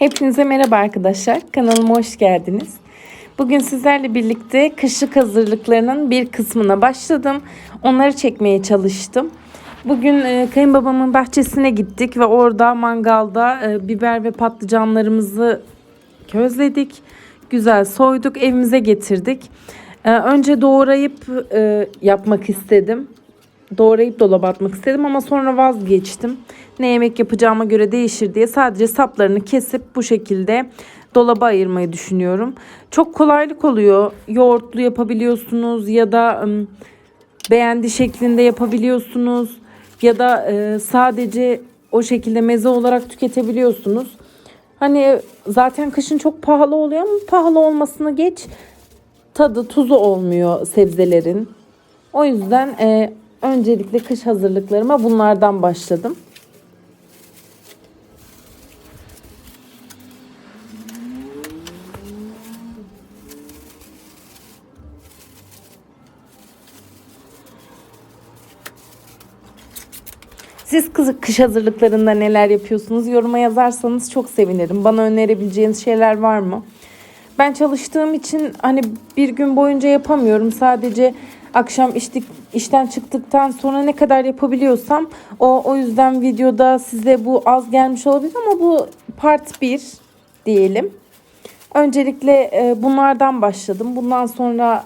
Hepinize merhaba arkadaşlar. Kanalıma hoş geldiniz. Bugün sizlerle birlikte kışlık hazırlıklarının bir kısmına başladım. Onları çekmeye çalıştım. Bugün e, kayınbabamın bahçesine gittik ve orada mangalda e, biber ve patlıcanlarımızı közledik. Güzel soyduk, evimize getirdik. E, önce doğrayıp yapmak istedim doğrayıp dolaba atmak istedim ama sonra vazgeçtim. Ne yemek yapacağıma göre değişir diye sadece saplarını kesip bu şekilde dolaba ayırmayı düşünüyorum. Çok kolaylık oluyor. Yoğurtlu yapabiliyorsunuz ya da beğendi şeklinde yapabiliyorsunuz ya da e, sadece o şekilde meze olarak tüketebiliyorsunuz. Hani zaten kışın çok pahalı oluyor ama pahalı olmasını geç tadı tuzu olmuyor sebzelerin. O yüzden e, öncelikle kış hazırlıklarıma bunlardan başladım. Siz kış hazırlıklarında neler yapıyorsunuz? Yoruma yazarsanız çok sevinirim. Bana önerebileceğiniz şeyler var mı? Ben çalıştığım için hani bir gün boyunca yapamıyorum. Sadece akşam iştik, işten çıktıktan sonra ne kadar yapabiliyorsam o o yüzden videoda size bu az gelmiş olabilir ama bu part 1 diyelim. Öncelikle e, bunlardan başladım. Bundan sonra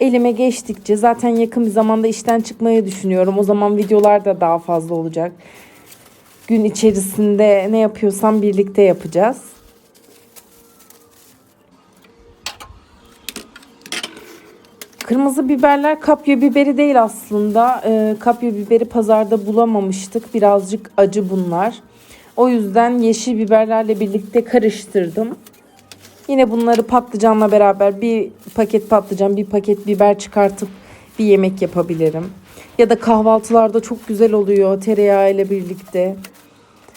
elime geçtikçe zaten yakın bir zamanda işten çıkmayı düşünüyorum. O zaman videolar da daha fazla olacak. Gün içerisinde ne yapıyorsam birlikte yapacağız. Kırmızı biberler kapya biberi değil aslında. Ee, kapya biberi pazarda bulamamıştık. Birazcık acı bunlar. O yüzden yeşil biberlerle birlikte karıştırdım. Yine bunları patlıcanla beraber bir paket patlıcan, bir paket biber çıkartıp bir yemek yapabilirim. Ya da kahvaltılarda çok güzel oluyor tereyağı ile birlikte.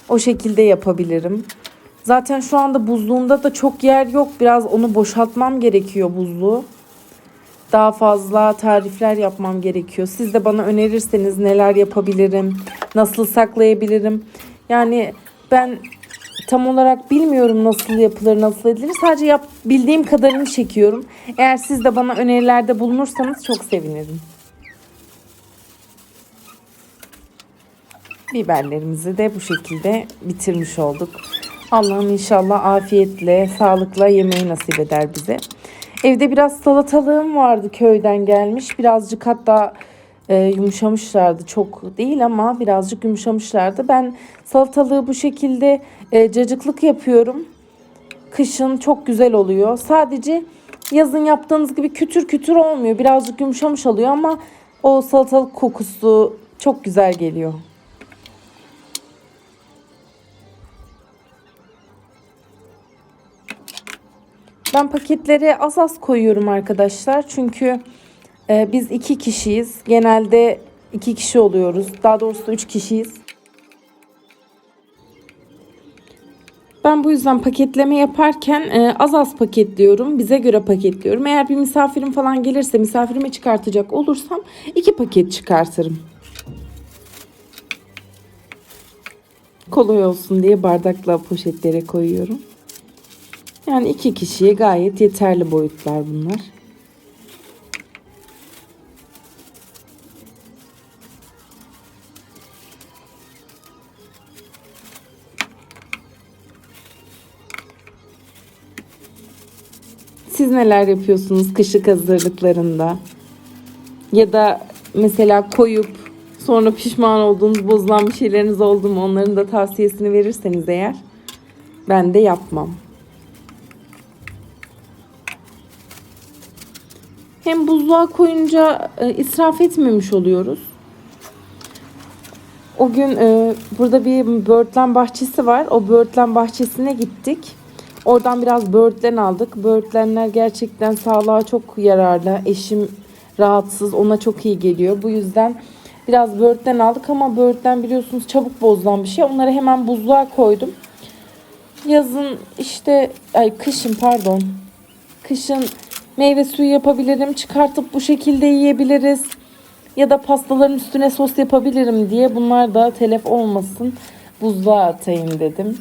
O şekilde yapabilirim. Zaten şu anda buzluğumda da çok yer yok. Biraz onu boşaltmam gerekiyor buzluğu daha fazla tarifler yapmam gerekiyor. Siz de bana önerirseniz neler yapabilirim, nasıl saklayabilirim. Yani ben tam olarak bilmiyorum nasıl yapılır, nasıl edilir. Sadece yap, bildiğim kadarını çekiyorum. Eğer siz de bana önerilerde bulunursanız çok sevinirim. Biberlerimizi de bu şekilde bitirmiş olduk. Allah'ım inşallah afiyetle, sağlıkla yemeği nasip eder bize. Evde biraz salatalığım vardı köyden gelmiş. Birazcık hatta e, yumuşamışlardı. Çok değil ama birazcık yumuşamışlardı. Ben salatalığı bu şekilde e, cacıklık yapıyorum. Kışın çok güzel oluyor. Sadece yazın yaptığınız gibi kütür kütür olmuyor. Birazcık yumuşamış oluyor ama o salatalık kokusu çok güzel geliyor. Ben paketleri az az koyuyorum arkadaşlar. Çünkü e, biz iki kişiyiz. Genelde iki kişi oluyoruz. Daha doğrusu üç kişiyiz. Ben bu yüzden paketleme yaparken e, az az paketliyorum. Bize göre paketliyorum. Eğer bir misafirim falan gelirse misafirime çıkartacak olursam iki paket çıkartırım. Kolay olsun diye bardakla poşetlere koyuyorum. Yani iki kişiye gayet yeterli boyutlar bunlar. Siz neler yapıyorsunuz kışlık hazırlıklarında? Ya da mesela koyup sonra pişman olduğunuz bozulan bir şeyleriniz oldu mu? Onların da tavsiyesini verirseniz eğer ben de yapmam. Hem buzluğa koyunca e, israf etmemiş oluyoruz. O gün e, burada bir böğürtlen bahçesi var. O böğürtlen bahçesine gittik. Oradan biraz böğürtlen aldık. Böğürtlenler gerçekten sağlığa çok yararlı. Eşim rahatsız, ona çok iyi geliyor. Bu yüzden biraz böğürtlen aldık ama böğürtlen biliyorsunuz çabuk bozulan bir şey. Onları hemen buzluğa koydum. Yazın işte, ay kışın pardon. Kışın meyve suyu yapabilirim. Çıkartıp bu şekilde yiyebiliriz. Ya da pastaların üstüne sos yapabilirim diye bunlar da telef olmasın. Buzluğa atayım dedim.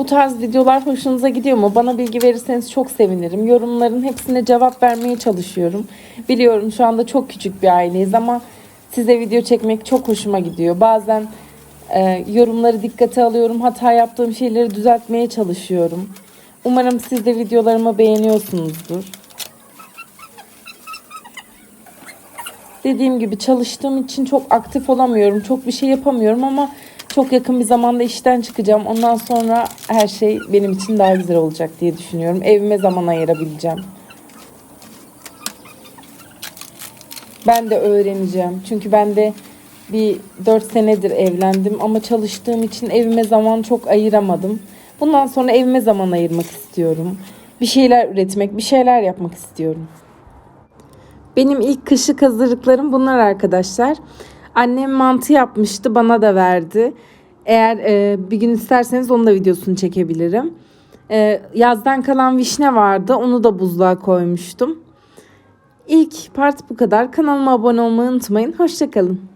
Bu tarz videolar hoşunuza gidiyor mu? Bana bilgi verirseniz çok sevinirim. Yorumların hepsine cevap vermeye çalışıyorum. Biliyorum şu anda çok küçük bir aileyiz ama size video çekmek çok hoşuma gidiyor. Bazen e, yorumları dikkate alıyorum. Hata yaptığım şeyleri düzeltmeye çalışıyorum. Umarım siz de videolarımı beğeniyorsunuzdur. Dediğim gibi çalıştığım için çok aktif olamıyorum. Çok bir şey yapamıyorum ama çok yakın bir zamanda işten çıkacağım. Ondan sonra her şey benim için daha güzel olacak diye düşünüyorum. Evime zaman ayırabileceğim. Ben de öğreneceğim. Çünkü ben de bir 4 senedir evlendim ama çalıştığım için evime zaman çok ayıramadım. Bundan sonra evime zaman ayırmak istiyorum. Bir şeyler üretmek, bir şeyler yapmak istiyorum. Benim ilk kışlık hazırlıklarım bunlar arkadaşlar. Annem mantı yapmıştı, bana da verdi. Eğer e, bir gün isterseniz onun da videosunu çekebilirim. E, yazdan kalan vişne vardı, onu da buzluğa koymuştum. İlk part bu kadar. Kanalıma abone olmayı unutmayın. Hoşçakalın.